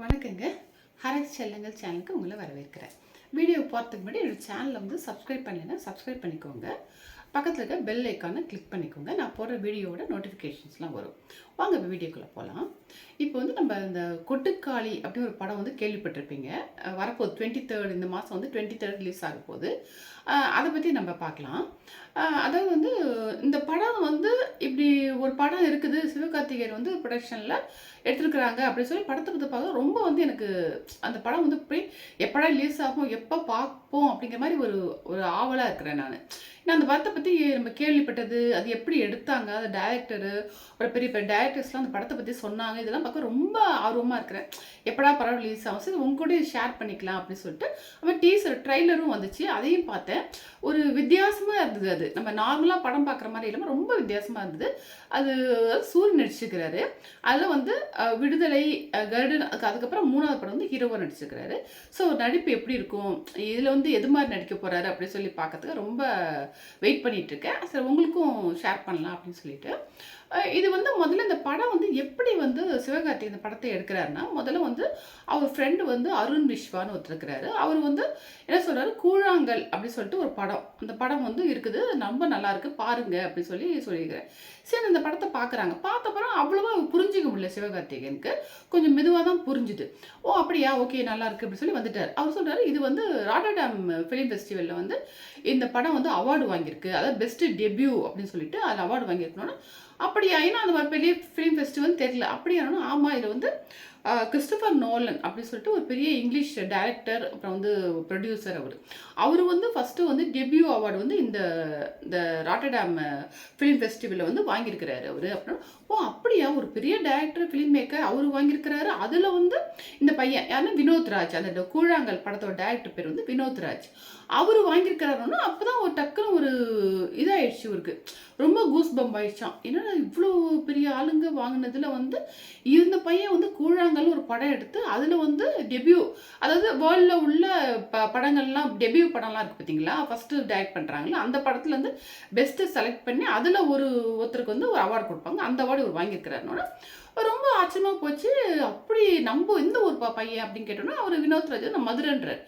வணக்கங்க. ஹரக் செல்லங்கள் சேனலுக்கு உங்களை வரவேற்கிறேன். வீடியோ போகிறதுக்கு முன்னாடி என்னோடய சேனலை வந்து சப்ஸ்கிரைப் பண்ணலைன்னா சப்ஸ்கிரைப் பண்ணிக்கோங்க. பக்கத்தில் இருக்க பெல் ஐக்கானை கிளிக் பண்ணிக்கோங்க. நான் போடுற வீடியோவோட நோட்டிஃபிகேஷன்ஸ்லாம் வரும். வாங்க இப்போ வீடியோக்குள்ளே போகலாம் இப்போ வந்து நம்ம இந்த கொட்டுக்காளி அப்படின்னு ஒரு படம் வந்து கேள்விப்பட்டிருப்பீங்க. வரப்போகுது டுவெண்ட்டி தேர்ட் இந்த மாதம் வந்து டுவெண்ட்டி தேர்ட் ரிலீஸ் ஆக போகுது அதை பற்றி நம்ம பார்க்கலாம். அதாவது வந்து இந்த படம் வந்து இப்படி ஒரு படம் இருக்குது. சிவகார்த்திகேயன் வந்து ப்ரொடக்ஷனில் எடுத்துருக்குறாங்க அப்படின்னு சொல்லி படத்தை பற்றி பார்க்க ரொம்ப வந்து எனக்கு அந்த படம் வந்து இப்படி எப்படா ரிலீஸ் ஆகும் எப்போ பார்ப்போம் அப்படிங்கிற மாதிரி ஒரு ஒரு ஆவலாக இருக்கிறேன் நான். நான் அந்த படத்தை பற்றி நம்ம கேள்விப்பட்டது அது எப்படி எடுத்தாங்க அது டைரக்டரு ஒரு பெரிய பெரிய டேரக்டர்ஸ்லாம் அந்த படத்தை பற்றி சொன்னாங்க. இதெல்லாம் பார்க்க ரொம்ப ஆர்வமாக இருக்கிறேன். எப்படா படம் ரிலீஸ் ஆகும் சரி உங்க கூட ஷேர் பண்ணிக்கலாம் அப்படின்னு சொல்லிட்டு அப்புறம் டீசர் ட்ரைலரும் வந்துச்சு. அதையும் பார்த்தேன். ஒரு வித்தியாசமாக இருந்தது அது. நம்ம நார்மலாக படம் பார்க்குற மாதிரி இல்லாமல் ரொம்ப வித்தியாசமாக இருந்தது. அது சூரியன் நடிச்சிருக்கிறாரு. அதில் வந்து விடுதலை கருடன் அதுக்கப்புறம் மூணாவது படம் வந்து ஹீரோவாக நடிச்சிருக்கிறாரு. ஸோ நடிப்பு எப்படி இருக்கும்? இதில் வந்து எது மாதிரி நடிக்க போகிறாரு அப்படின்னு சொல்லி பார்க்கறதுக்கு ரொம்ப வெயிட் பண்ணிட்டு இருக்கேன் சரி உங்களுக்கும் ஷேர் பண்ணலாம் அப்படின்னு சொல்லிட்டு. இது வந்து முதல்ல இந்த படம் வந்து எப்படி வந்து சிவகார்த்தி இந்த படத்தை எடுக்கிறாருன்னா முதல்ல வந்து அவர் ஃப்ரெண்டு வந்து அருண் விஸ்வான்னு ஒருத்தர் இருக்கிறாரு. அவர் வந்து என்ன சொல்கிறாரு கூழாங்கல் அப்படின்னு சொல்லிட்டு ஒரு படம். அந்த படம் வந்து இருக்குது. ரொம்ப நல்லா இருக்குது பாருங்க அப்படின்னு சொல்லி சொல்லியிருக்கிறேன் சரி அந்த படத்தை பார்க்குறாங்க. பார்த்தப்பறம் அவ்வளோவா புரிஞ்சிக்க முடியல சிவகார்த்திகேயனுக்கு. கொஞ்சம் மெதுவாக தான் புரிஞ்சுது. ஓ அப்படியா? ஓகே நல்லா இருக்கு அப்படின்னு சொல்லி வந்துட்டார். அவர் சொல்கிறார் இது வந்து ராட்டர்டாம் ஃபிலிம் ஃபெஸ்டிவலில் வந்து இந்த படம் வந்து அவார்டு வாங்கியிருக்கு. அதாவது பெஸ்ட்டு டெபியூ அப்படின்னு சொல்லிட்டு அதில் அவார்டு வாங்கியிருக்கணும்னா. அப்படியா? ஏன்னா அந்த மாதிரி பெரிய ஃபிலிம் ஃபெஸ்டிவல் தெரியல. அப்படியானா ஆமாம் இதில் வந்து கிறிஸ்டபர் நோலன் அப்படின்னு சொல்லிட்டு ஒரு பெரிய இங்கிலீஷ் டைரக்டர் அப்புறம் வந்து ப்ரொடியூசர் அவர். அவர் வந்து ஃபஸ்ட்டு வந்து டெபியூ அவார்டு வந்து இந்த இந்த ராட்டர்டாம் ஃபிலிம் ஃபெஸ்டிவலில் வந்து வாங்கியிருக்கிறாரு அவர். அப்புறம் ஓ அப்படியா? ஒரு பெரிய டைரக்டர் ஃபிலிம் மேக்கர் அவர் வாங்கியிருக்கிறாரு. அதில் வந்து இந்த பையன் யாருன்னா வினோத் ராஜ் அந்த கூழாங்கல் படத்தோட டைரக்டர் பேர் வந்து வினோத் ராஜ் அவர் வாங்கியிருக்கிறாருன்னா அப்போ தான் ஒரு டக்குன்னு ஒரு இதாகிடுச்சு இவருக்கு. ரொம்ப கூஸ் பம்ப் ஆயிடுச்சான் என்னடா இவ்வளோ பெரிய ஆளுங்க வாங்கினதில் வந்து இருந்த பையன் வந்து கூழாங்கல் ஒரு படம் எடுத்து அதில் வந்து டெபியூ அதாவது வேர்ல்டில் உள்ள ப படங்கள்லாம் டெபியூ படம்லாம் இருக்குது பார்த்தீங்களா ஃபஸ்ட்டு டைரக்ட் பண்ணுறாங்களா அந்த படத்தில் வந்து பெஸ்ட்டு செலக்ட் பண்ணி அதில் ஒரு ஒருத்தருக்கு வந்து ஒரு அவார்டு கொடுப்பாங்க. அந்த அவார்டு இவர் வாங்கியிருக்கிறாருனோட ரொம்ப ஆச்சரியமாக போச்சு. அப்படி நம்ம எந்த ஒரு ப- பையன் அப்படின்னு கேட்டோன்னா அவர் வினோத் ராஜ் மதுரன்றார் மதுரைன்றார்.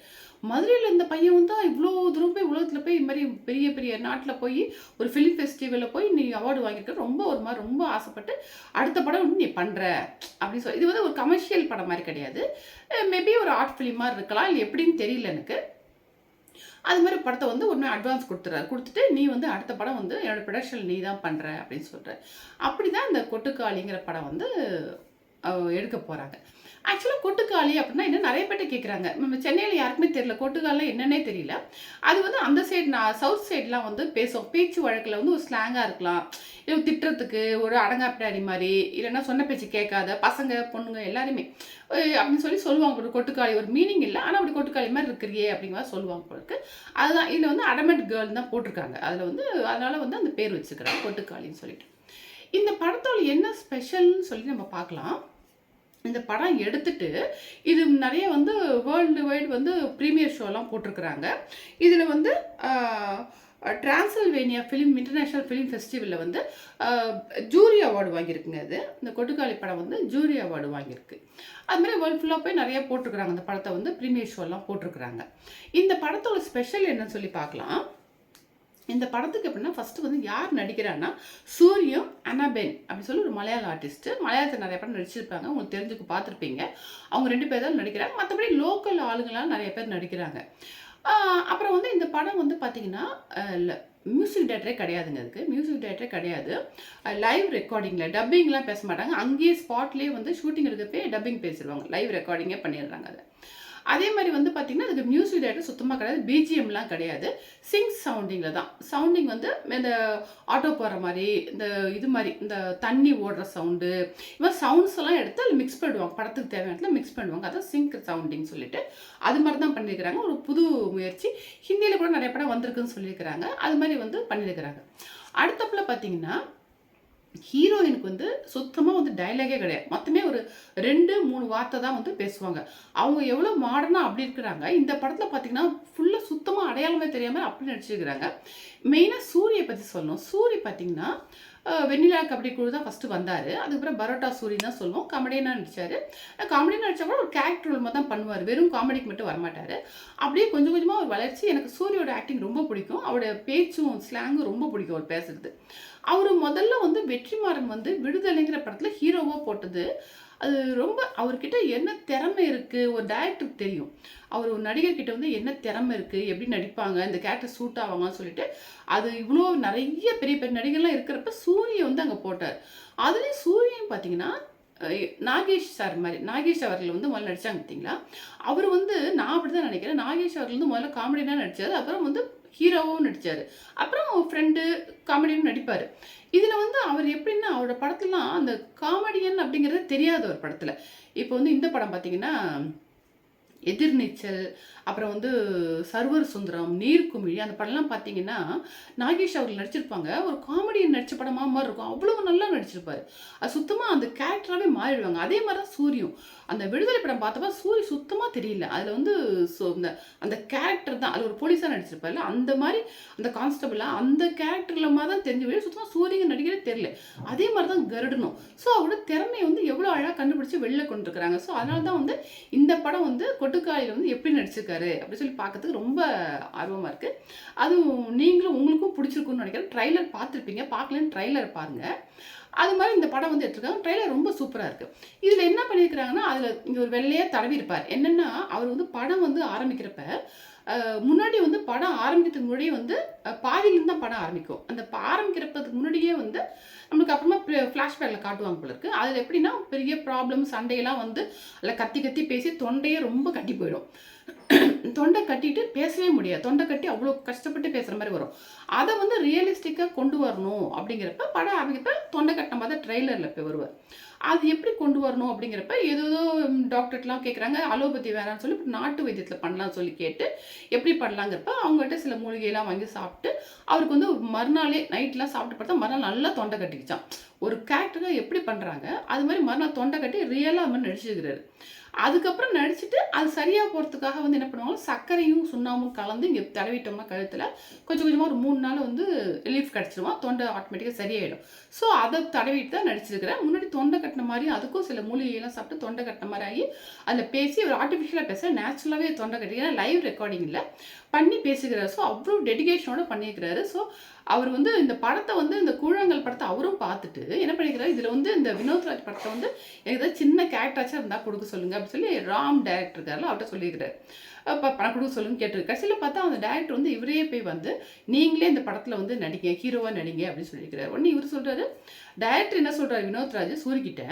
மதுரையில் இந்த பையன் வந்து இவ்வளோ தூரம் போய் உலகத்தில் போய் இது மாதிரி பெரிய பெரிய நாட்டில் போய் ஒரு ஃபிலிம் ஃபெஸ்டிவலில் போய் நீ அவார்டு வாங்கியிருக்க. ரொம்ப ஒரு மாதிரி ரொம்ப ஆசைப்பட்டு அடுத்த படம் வந்து நீ பண்ணுற அப்படின்னு சொல்லி இது வந்து ஒரு கமர்ஷியல் படம் மாதிரி கிடையாது. மேபி ஒரு ஆர்ட் ஃபிலிம் மாதிரி இருக்கலாம். இல்லை எப்படின்னு தெரியல எனக்கு. அது மாதிரி படத்தை வந்து ஒன்று அட்வான்ஸ் கொடுத்துறாரு. கொடுத்துட்டு நீ வந்து அடுத்த படம் வந்து என்னோட ப்ரொடக்ஷன் நீ தான் பண்ணுற அப்படின்னு சொல்கிற அப்படி தான் இந்த கொட்டுக்காளிங்கிற படம் வந்து எடுக்க போகிறாங்க ஆக்சுவலாக கொட்டுக்காளி அப்படின்னா என்ன நிறைய பேர்ட்ட கேட்குறாங்க நம்ம சென்னையில் யாருக்குமே தெரியல கொட்டுக்காலில் என்னன்னே தெரியல. அது வந்து அந்த சைடு நான் சவுத் சைட்லாம் வந்து பேசுவோம் பேச்சு வழக்கில் வந்து ஒரு ஸ்லாங்காக இருக்கலாம். இல்லை திட்டுறதுக்கு ஒரு அடங்காப்பிடாரி மாதிரி இல்லைன்னா சொன்ன பேச்சு கேட்காத பசங்க பொண்ணுங்க எல்லாருமே. அப்படின்னு சொல்லி சொல்லுவாங்க. ஒரு கொட்டுக்காளி ஒரு மீனிங் இல்லை ஆனால் அப்படி கொட்டுக்காளி மாதிரி இருக்கிறியே அப்படிங்கிற மாதிரி சொல்லுவாங்க போல அதுதான் இதில் வந்து அடமெண்ட் கேர்ள் தான் போட்டிருக்காங்க. அதில் வந்து அதனால் வந்து அந்த பேர் வச்சுக்கிறாங்க கொட்டுக்காளின்னு சொல்லிட்டு. இந்த படத்தோட என்ன ஸ்பெஷல்னு சொல்லி நம்ம பார்க்கலாம். இந்த படம் எடுத்துட்டு இது நிறைய வந்து வேர்ல்டு வைடு வந்து ப்ரீமியர் ஷோலாம் போட்டிருக்கிறாங்க. இதில் வந்து டிரான்சல்வேனியா ஃபிலிம் இன்டர்நேஷ்னல் ஃபிலிம் ஃபெஸ்டிவலில் வந்து ஜூரி அவார்டு வாங்கியிருக்குங்க அது இந்த கொட்டுக்காளி படம் வந்து ஜூரி அவார்டு வாங்கியிருக்கு. அது மாதிரி வேர்ல்டு ஃபுல்லாக போய் நிறைய போட்டிருக்கிறாங்க. இந்த படத்தை வந்து ப்ரீமியர் ஷோலாம் போட்டிருக்கிறாங்க. இந்த படத்தோட ஸ்பெஷல் என்னன்னு சொல்லி பார்க்கலாம். இந்த படத்துக்கு எப்படின்னா ஃபஸ்ட்டு வந்து யார் நடிக்கிறான்னா சூரியம் அனாபென் அப்படின்னு சொல்லி ஒரு மலையாள ஆர்டிஸ்ட்டு மலையாளத்தில் நிறைய படம் நடிச்சிருப்பாங்க. உங்களுக்கு தெரிஞ்சுக்கு பார்த்துருப்பீங்க. அவங்க ரெண்டு பேர் தான் நடிக்கிறாங்க. மற்றபடி லோக்கல் ஆளுங்களாம் நிறைய பேர் நடிக்கிறாங்க. அப்புறம் வந்து இந்த படம் வந்து பார்த்தீங்கன்னா மியூசிக் டேரக்டரே கிடையாதுங்க அதுக்கு. மியூசிக் டேரக்டரே கிடையாது. லைவ் ரெக்கார்டிங்கில் டப்பிங்லாம் பேச மாட்டாங்க. அங்கேயே ஸ்பாட்லேயே வந்து ஷூட்டிங் எடுக்கப்பே டப்பிங் பேசிடுவாங்க. லைவ் ரெக்கார்டிங்கே பண்ணிடுறாங்க அதை. அதே மாதிரி வந்து பார்த்தீங்கன்னா அதுக்கு மியூசிக் டேரக்டர் சுத்தமாக கிடையாது. பிஜிஎம்லாம் கிடையாது. சிங் சவுண்டிங்கில் தான். சவுண்டிங் வந்து இந்த ஆட்டோ போகிற மாதிரி இந்த இது மாதிரி இந்த தண்ணி ஓடுற சவுண்டு இவன் சவுண்ட்ஸ் எல்லாம் எடுத்து அதில் மிக்ஸ் பண்ணிடுவாங்க படத்துக்கு தேவையான இடத்துல மிக்ஸ் பண்ணுவாங்க. அதான் சிங்க் சவுண்டிங் சொல்லிட்டு. அது மாதிரி தான் பண்ணியிருக்கிறாங்க. ஒரு புது முயற்சி. ஹிந்தியில் கூட நிறைய படம் வந்திருக்குன்னு சொல்லியிருக்கிறாங்க. அது மாதிரி வந்து பண்ணியிருக்கிறாங்க. அடுத்தப்பில் பார்த்தீங்கன்னா ஹீரோயினுக்கு வந்து சுத்தமாக வந்து டைலாகே கிடையாது. மொத்தமே ஒரு ரெண்டு மூணு வார்த்தை தான் வந்து பேசுவாங்க. அவங்க எவ்வளோ மாடர்னாக அப்படி இருக்கிறாங்க இந்த படத்தில் பார்த்தீங்கன்னா ஃபுல்லாக சுத்தமாக அடையாளமே தெரியாமல் அப்படி நடிச்சிருக்கிறாங்க. மெயினாக சூரியை பற்றி சொல்லணும். சூரி பார்த்தீங்கன்னா வெண்ணிலா கபடி குழு தான் ஃபஸ்ட்டு வந்தார். அதுக்கப்புறம் பரோட்டா சூரி தான் சொல்லுவோம். காமெடியனாக நடித்தார் காமெடியாக நடிச்சா கூட ஒரு கேரக்டர் ரோல் தான் பண்ணுவார். வெறும் காமெடிக்கு மட்டும் வரமாட்டார். அப்படியே கொஞ்சம் கொஞ்சமாக ஒரு வளர்ச்சி. எனக்கு சூரியோட ஆக்டிங் ரொம்ப பிடிக்கும். அவருடைய பேச்சும் ஸ்லாங்கும் ரொம்ப பிடிக்கும் அவர் பேசுகிறது அவர் முதல்ல வந்து வெற்றிமாறன் வந்து விடுதலைங்கிற படத்தில் ஹீரோவாக போட்டது. அது ரொம்ப அவர்கிட்ட என்ன திறமை இருக்குது ஒரு டேரக்டருக்கு தெரியும். அவர் ஒரு நடிகர்கிட்ட வந்து என்ன திறமை இருக்குது எப்படி நடிப்பாங்க? இந்த கேரக்டர் சூட் ஆவாங்கன்னு சொல்லிட்டு அது இவ்வளோ நிறைய பெரிய பெரிய நடிகர்லாம் இருக்கிறப்ப சூரிய வந்து அங்கே போட்டார். அதுலேயும் சூரியன் பார்த்தீங்கன்னா நாகேஷ் சார் மாதிரி நாகேஷ் அவர்கள் வந்து முதல்ல நடிச்சாங்க பார்த்தீங்களா அவர் வந்து நான் அப்படி தான் நினைக்கிறேன் நாகேஷ் அவர்கள் வந்து முதல்ல காமெடினா நடித்தார் அப்புறம் வந்து ஹீரோவும் நடித்தார் அப்புறம் ஃப்ரெண்டு காமெடியும் நடிப்பார். இதில் வந்து அவர் எப்படின்னா அவரோட படத்துலலாம் அந்த காமெடியன் அப்படிங்கிறது தெரியாது ஒரு படத்தில். இப்போ வந்து இந்த படம் பார்த்தீங்கன்னா எதிர்நீச்சல் அப்புறம் வந்து சர்வர் சுந்தரம் நீர்க்குமிழி அந்த படம்லாம் பார்த்தீங்கன்னா நாகேஷ் அவர்கள் நடிச்சிருப்பாங்க. ஒரு காமெடியன் நடித்த படமாக மாதிரி இருக்கும். அவ்வளோ நல்லா நடிச்சிருப்பார். அது சுத்தமாக அந்த கேரக்டராகவே மாறிடுவாங்க. அதே மாதிரி தான் சூரியம். அந்த விடுதலை படம் பார்த்தப்ப சூரி சுத்தமாக தெரியல. அதில் வந்து ஸோ இந்த அந்த கேரக்டர் தான் அது ஒரு போலீஸாக நடிச்சிருப்பார்ல அந்த மாதிரி அந்த கான்ஸ்டபிளாக அந்த கேரக்டரில் மாதிரி தான் தெரிஞ்சு வெளியே சுத்தமாக சூரியங்க நடிக்கிறே தெரியல. அதே மாதிரி தான் கருடணும் ஸோ அவரோட திறமையை வந்து எவ்வளோ அழகாக கண்டுபிடிச்சி வெளில கொண்டு இருக்கிறாங்க. ஸோ அதனால தான் வந்து இந்த படம் வந்து கொட்டுக்காயில் வந்து எப்படி நடிச்சிருக்காரு அப்படி சொல்லி பார்க்கறதுக்கு ரொம்ப ஆர்வமாக இருக்குது அதுவும் நீங்களும் உங்களுக்கும் பிடிச்சிருக்குன்னு நினைக்கிறேன். ட்ரைலர் பார்த்துருப்பீங்க. பார்க்கலன்னு ட்ரைலர் பாருங்கள் அது மாதிரி இந்த படம் வந்து எடுத்துருக்காங்க. ட்ரெய்லர் ரொம்ப சூப்பராக இருக்குது இதில் என்ன பண்ணியிருக்கிறாங்கன்னா அதில் இங்கே ஒரு வெள்ளையாக தடவி இருப்பார். என்னென்னா அவர் வந்து படம் வந்து ஆரம்பிக்கிறப்ப முன்னாடி வந்து படம் ஆரம்பிக்கிறதுக்கு முன்னாடியே வந்து பாதியிலேருந்து தான் படம் ஆரம்பிக்கும். அந்த ஆரம்பிக்கிறப்பதுக்கு முன்னாடியே வந்து நம்மளுக்கு அப்புறமா ஃப்ளாஷ்பேக்கில் காட்டுவாங்க போல இருக்குது அதில் எப்படின்னா பெரிய ப்ராப்ளம் சண்டையெல்லாம் வந்து அதில் கத்தி கத்தி பேசி தொண்டையே ரொம்ப கட்டி போயிடும். தொண்டை கட்டிட்டு பேசவே முடியாது. தொண்டை கட்டி அவ்வளோ கஷ்டப்பட்டு பேசுகிற மாதிரி வரும். அதை வந்து ரியலிஸ்டிக்காக கொண்டு வரணும் அப்படிங்கிறப்ப படம் அவங்க தொண்டை கட்டின மாதிரி ட்ரெய்லரில் போய் வருவார் அது எப்படி கொண்டு வரணும் அப்படிங்கிறப்ப ஏதோ டாக்டர்லாம் கேட்குறாங்க அலோபதி வேணாம்னு சொல்லி நாட்டு வைத்தியத்தில் பண்ணலாம்னு சொல்லி கேட்டு எப்படி பண்ணலாங்கிறப்ப அவங்ககிட்ட சில மூலிகையெல்லாம் வாங்கி சாப்பிட்டு அவருக்கு வந்து மறுநாளே நைட்லாம் சாப்பிட்டு பார்த்தா மறுநாள் நல்லா தொண்டை கட்டிக்கிச்சான் ஒரு கேரக்டராக எப்படி பண்ணுறாங்க அது மாதிரி மறுநாள் தொண்டை கட்டி ரியலாக மாதிரி நடிச்சிருக்கிறாரு. அதுக்கப்புறம் நடிச்சுட்டு அது சரியாக போகிறதுக்காக வந்து என்ன பண்ணுவாங்க சர்க்கரையும் சுண்ணாமும் கலந்து இங்கே தடவிட்டோம்னா கழுத்தில் கொஞ்சம் கொஞ்சமாக ஒரு மூணு நாள் வந்து ரிலீஃப் கிடச்சிருவான் தொண்டை ஆட்டோமேட்டிக்காக சரியாயிடும். ஸோ அதை தடவிட்டு தான் நடிச்சிருக்கிறேன் முன்னாடி தொண்டை கட்டின மாதிரி அதுக்கும் சில மூலிகையெல்லாம் சாப்பிட்டு தொண்டை கட்டின மாதிரி ஆகி அதில் பேசி ஒரு ஆர்டிஃபிஷியலாக பேச நேச்சுரலாகவே தொண்டை கட்டி ஏன்னா லைவ் ரெக்கார்டிங்கில் பண்ணி பேசுகிறார் ஸோ அவ்வளோ டெடிகேஷனோட பண்ணியிருக்கிறாரு. ஸோ அவர் வந்து இந்த படத்தை வந்து இந்த கூழாங்கல் படத்தை அவரும் பார்த்துட்டு என்ன பண்ணிக்கிறாரு? இதில் வந்து இந்த வினோத்ராஜ் படத்தை வந்து ஏதாவது சின்ன கேரக்டராச்சும் இருந்தால் கொடுக்க சொல்லுங்க அப்படின்னு சொல்லி ராம் டேரக்டர் இருக்காருல அவர்கிட்ட சொல்லியிருக்கிறார். இப்போ படம் கொடுக்க சொல்லுங்க கேட்டிருக்காரு. கடைசியில் பார்த்தா அந்த டேரக்டர் வந்து இவரே போய் வந்து நீங்களே இந்த படத்தில் வந்து நடிங்க ஹீரோவாக நடிங்க அப்படின்னு சொல்லியிருக்கிறார். உடனே இவர் சொல்கிறாரு டேரக்டர் என்ன சொல்கிறாரு வினோத்ராஜ் சூரிக்கிட்ட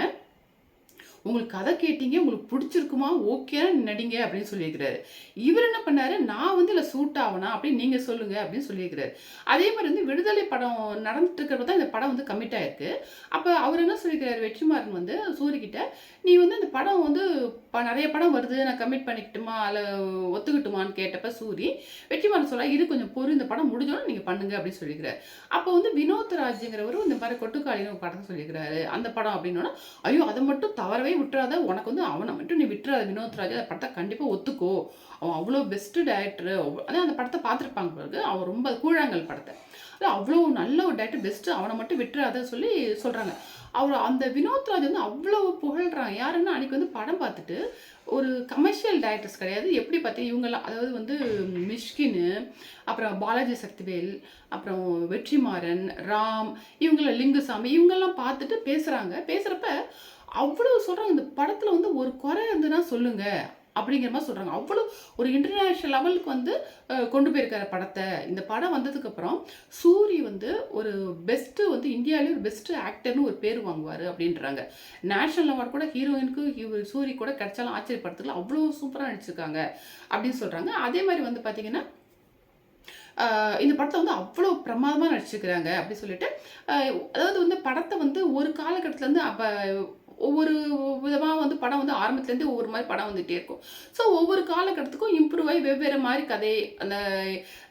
உங்களுக்கு கதை கேட்டீங்க உங்களுக்கு பிடிச்சிருக்குமா ஓகே நடிங்க அப்படின்னு சொல்லியிருக்கிறாரு. இவர் என்ன பண்ணாரு? நான் வந்து இல்லை சூட் ஆகணும் அப்படின்னு நீங்கள் சொல்லுங்க அப்படின்னு சொல்லியிருக்கிறாரு. அதே மாதிரி வந்து விடுதலை படம் நடந்துட்டு இருக்கிறப்ப தான் இந்த படம் வந்து கமிட் ஆயிருக்கு. அப்போ அவர் என்ன சொல்லியிருக்கிறாரு? வெற்றிமாறன் வந்து சூரியகிட்ட நீ வந்து இந்த படம் வந்து ப- நிறைய படம் வருது நான் கமிட் பண்ணிக்கிட்டுமா? இல்லை ஒத்துக்கிட்டுமான்னு கேட்டப்ப சூரி வெற்றிமாறன் சொல்ல இது கொஞ்சம் பொறு இந்த படம் முடிஞ்சோன்னு நீங்கள் பண்ணுங்க அப்படின்னு சொல்லியிருக்கிறார். அப்போ வந்து வினோத் ராஜுங்கிறவரும் இந்த மாதிரி கொட்டுக்காளின்னு படம் சொல்லியிருக்கிறாரு. அந்த படம் அப்படின்னோன்னா ஐயோ அதை மட்டும் தவறவே விட்டுறாத உனக்கு வந்து அவனை மட்டும் நீ விட்டுறாத வினோத் ராஜ் அந்த படத்தை கண்டிப்பாக ஒத்துக்கோ. அவன் அவ்வளோ பெஸ்ட்டு டேரக்டரு அதான் அந்த படத்தை பார்த்துருப்பாங்க பிறகு அவன் ரொம்ப கூழாங்கல் படத்தை. அவ்வளோ நல்ல ஒரு டேரக்டர் பெஸ்ட்டு அவனை மட்டும் விட்டுறாத சொல்லி சொல்கிறாங்க அவர் அந்த வினோத் ராஜ் வந்து அவ்வளோ புகழ்கிறான் யாருன்னா அன்றைக்கி வந்து படம் பார்த்துட்டு ஒரு கமர்ஷியல் டைரக்டர்ஸ் கிடையாது. எப்படி பார்த்தீங்க இவங்கெல்லாம் அதாவது வந்து மிஷ்கின்னு அப்புறம் பாலாஜி சக்திவேல் அப்புறம் வெற்றிமாறன் ராம் இவங்கள லிங்குசாமி இவங்கெல்லாம் பார்த்துட்டு பேசுகிறாங்க பேசுகிறப்ப அவ்வளோ சொல்கிறாங்க இந்த படத்தில் வந்து ஒரு குறை இருந்துன்னா சொல்லுங்கள் அப்படிங்கிற மாதிரி சொல்கிறாங்க அவ்வளோ ஒரு இன்டர்நேஷ்னல் லெவலுக்கு வந்து கொண்டு போயிருக்காரு படத்தை. இந்த படம் வந்ததுக்கப்புறம் சூரி வந்து ஒரு பெஸ்ட்டு வந்து இந்தியாவிலே ஒரு பெஸ்ட்டு ஆக்டர்னு ஒரு பேர் வாங்குவார் அப்படின்றாங்க. நேஷனல் அவார்டு கூட ஹீரோயினுக்கு இவர் சூரி கூட கிடைச்சாலும் ஆச்சரியப்படுறதுல அவ்வளோ சூப்பராக நடிச்சிருக்காங்க அப்படின்னு சொல்கிறாங்க அதே மாதிரி வந்து பார்த்திங்கன்னா இந்த படத்தை வந்து அவ்வளோ பிரமாதமாக நடிச்சிருக்கிறாங்க அப்படின்னு சொல்லிட்டு அதாவது வந்து படத்தை வந்து ஒரு காலகட்டத்துலேருந்து அப்போ ஒவ்வொரு விதமாக வந்து படம் வந்து ஆரம்பத்துலேருந்து ஒவ்வொரு மாதிரி படம் வந்துகிட்டே இருக்கும். ஸோ ஒவ்வொரு காலகட்டத்துக்கும் இம்ப்ரூவ் ஆகி வெவ்வேறு மாதிரி கதை அந்த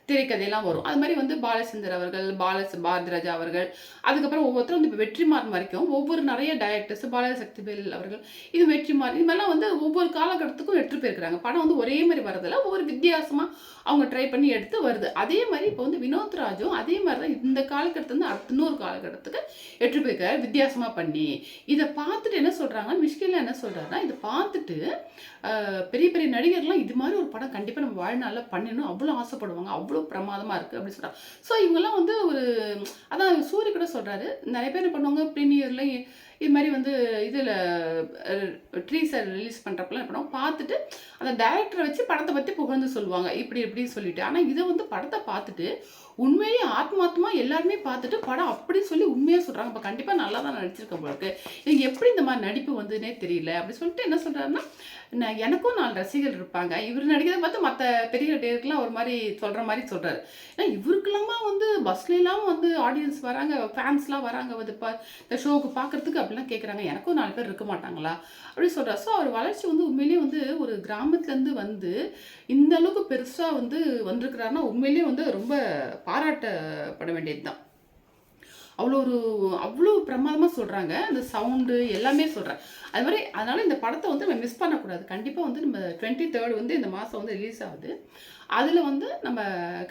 திரைக்கதையெல்லாம் வரும். அது மாதிரி வந்து பாலச்சந்தர் அவர்கள் பால பாரதிராஜா அவர்கள் அதுக்கப்புறம் ஒவ்வொருத்தரும் வந்து இப்போ வெற்றிமாறன் வரைக்கும் ஒவ்வொரு நிறைய டைரக்டர்ஸ் பாலசக்திவேல் அவர்கள் இது வெற்றிமாறன் இது மாதிரிலாம் வந்து ஒவ்வொரு காலகட்டத்துக்கும் எடுத்துகிட்டு போயிருக்கிறாங்க. படம் வந்து ஒரே மாதிரி வரதில்ல ஒவ்வொரு வித்தியாசமாக அவங்க ட்ரை பண்ணி எடுத்து வருது. அதே மாதிரி இப்போ வந்து வினோத் ராஜும் அதே மாதிரி தான் இந்த காலகட்டத்துலேருந்து அடுத்த இன்னொரு காலகட்டத்துக்கு எட்டு போயிருக்காரு வித்தியாசமாக பண்ணி. இதை பார்த்துட்டு என்ன சொல்கிறாங்க மிஷ்கில் என்ன சொல்கிறாருன்னா இதை பார்த்துட்டு பெரிய பெரிய நடிகர்லாம் இது மாதிரி ஒரு படம் கண்டிப்பாக நம்ம வாழ்நாளில் பண்ணணும் அவ்வளோ ஆசைப்படுவாங்க அவ்வளோ பிரமாதமாக இருக்குது அப்படின்னு சொல்கிறாங்க ஸோ இவங்கெல்லாம் வந்து ஒரு அதான் சூரிய கூட சொல்கிறாரு நிறைய பேர் என்ன பண்ணுவாங்க ப்ரீமியரில் இது மாதிரி வந்து இதில் ட்ரீஸை ரிலீஸ் பண்ணுறப்பெல்லாம் என்ன பார்த்துட்டு அந்த டைரக்டரை வச்சு படத்தை பற்றி புகழ்ந்து சொல்லுவாங்க. இப்படி இப்படின்னு சொல்லிட்டு. ஆனால் இதை வந்து படத்தை பார்த்துட்டு உண்மையிலேயே ஆத்மாத்மா எல்லாருமே பார்த்துட்டு படம் அப்படி சொல்லி உண்மையாக சொல்கிறாங்க இப்போ கண்டிப்பாக நல்லா தான் நடிச்சிருக்க போல இருக்கு எனக்கு எப்படி இந்த மாதிரி நடிப்பு வந்ததுனே தெரியல. அப்படி சொல்லிட்டு என்ன சொல்கிறாருன்னா நான் எனக்கும் நாலு ரசிகர் இருப்பாங்க. இவர் நடிக்கிறத பார்த்து மற்ற பெரிய நடிகருக்குலாம் ஒரு மாதிரி சொல்கிற மாதிரி சொல்கிறாரு ஏன்னா இவருக்கெல்லாமா வந்து பஸ்லாம் வந்து ஆடியன்ஸ் வராங்க. ஃபேன்ஸ்லாம் வராங்க. வந்து இப்போ இந்த ஷோவுக்கு பார்க்குறதுக்கு அப்படிலாம் கேட்குறாங்க எனக்கும் நாலு பேர் இருக்க மாட்டாங்களா? அப்படின்னு சொல்கிறார் ஸோ அவர் வளர்ச்சி வந்து உண்மையிலேயே வந்து ஒரு கிராமத்துலேருந்து வந்து இந்த அளவுக்கு பெருசாக வந்து வந்திருக்கிறாருன்னா உண்மையிலேயே வந்து ரொம்ப பாராட்டப்பட வேண்டியது தான் அவ்வளோ ஒரு அவ்வளோ பிரமாதமாக சொல்கிறாங்க அந்த சவுண்டு எல்லாமே சொல்கிறேன் அது மாதிரி அதனால் இந்த படத்தை வந்து நம்ம மிஸ் பண்ணக்கூடாது. கண்டிப்பாக வந்து நம்ம டுவெண்ட்டி தேர்ட் வந்து இந்த மாதம் வந்து ரிலீஸ் ஆகுது. அதில் வந்து நம்ம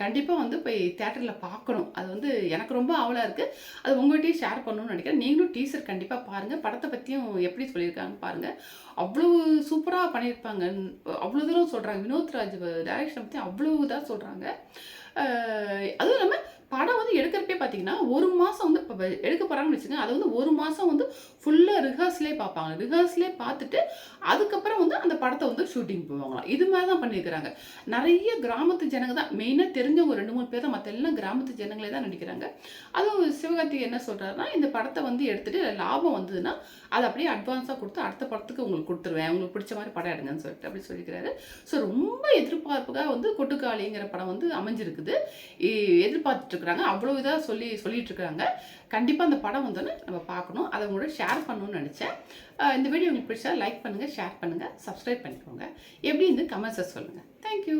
கண்டிப்பாக வந்து போய் தேட்டரில் பார்க்கணும். அது வந்து எனக்கு ரொம்ப ஆவலாக இருக்குது அது உங்கள்கிட்டயும் ஷேர் பண்ணணும்னு நினைக்கிறேன். நீங்களும் டீசர் கண்டிப்பாக பாருங்கள் படத்தை பற்றியும் எப்படி சொல்லியிருக்காங்கன்னு பாருங்கள் அவ்வளோ சூப்பராக பண்ணியிருப்பாங்க. அவ்வளோ தூரம் சொல்கிறாங்க வினோத் ராஜ் டைரக்ஷன் பற்றி அவ்வளோ இதாக சொல்கிறாங்க அதுவும் இல்லாமல் படம் வந்து எடுக்கிறப்பே பார்த்தீங்கன்னா ஒரு மாதம் வந்து இப்போ எடுக்க போகிறாங்கன்னு வச்சுக்கோங்க அதை வந்து ஒரு மாதம் வந்து ஃபுல்லாக ரிஹர்ஸ்லே பார்ப்பாங்க. ரிஹர்ஸ்லே பார்த்துட்டு அதுக்கப்புறம் வந்து அந்த படத்தை வந்து ஷூட்டிங் போவாங்களாம். இது மாதிரி தான் பண்ணியிருக்கிறாங்க. நிறைய கிராமத்து ஜனங்க தான் மெயினாக தெரிஞ்சவங்க ரெண்டு மூணு பேர் தான் மற்ற எல்லாம் கிராமத்து ஜனங்களே தான் நடிக்கிறாங்க. அதுவும் சிவகார்த்திகை என்ன சொல்கிறாருன்னா இந்த படத்தை வந்து எடுத்துகிட்டு லாபம் வந்ததுன்னா அதை அப்படியே அட்வான்ஸாக கொடுத்து அடுத்த படத்துக்கு உங்களுக்கு கொடுத்துருவேன். உங்களுக்கு பிடிச்ச மாதிரி படம் எடுங்கன்னு சொல்லிட்டு அப்படி சொல்லிக்கிறாரு ஸோ ரொம்ப எதிர்பார்ப்புக்காக வந்து கொட்டுக்காளிங்கிற படம் வந்து அமைஞ்சிருக்குது. எதிர்பார்த்துட்டு வச்சுருக்குறாங்க. அவ்வளோ இதாக சொல்லி சொல்லிட்டு இருக்காங்க கண்டிப்பாக அந்த படம் வந்தோன்னே நம்ம பார்க்கணும். அதை உங்களோட ஷேர் பண்ணணும்னு நினச்சேன். இந்த வீடியோ உங்களுக்கு பிடிச்சா லைக் பண்ணுங்கள் ஷேர் பண்ணுங்கள் சப்ஸ்கிரைப் பண்ணிக்கோங்க. எப்படின்னு கமெண்ட்ஸை சொல்லுங்கள் தேங்க்யூ